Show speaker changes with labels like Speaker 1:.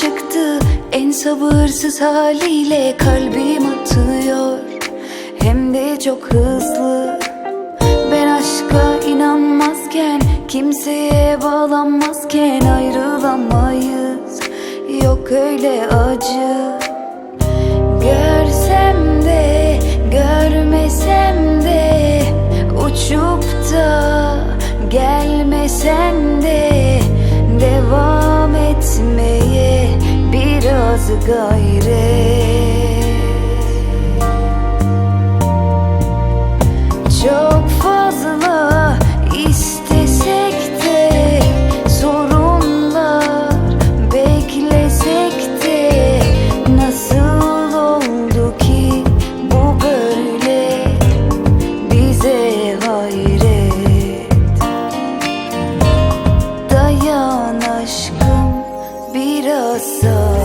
Speaker 1: çıktı? En sabırsız haliyle kalbim atıyor. Hem de çok hızlı. Ben aşka inanmazken Kimseye bağlanmazken ayrılamayız. Yok öyle acı. Görsem de görmesem de Uçup da gelmesen Çok fazla istesek de Sorunlar beklesek de Nasıl oldu ki bu böyle? Bize hayret. Dayan aşkım biraz daha.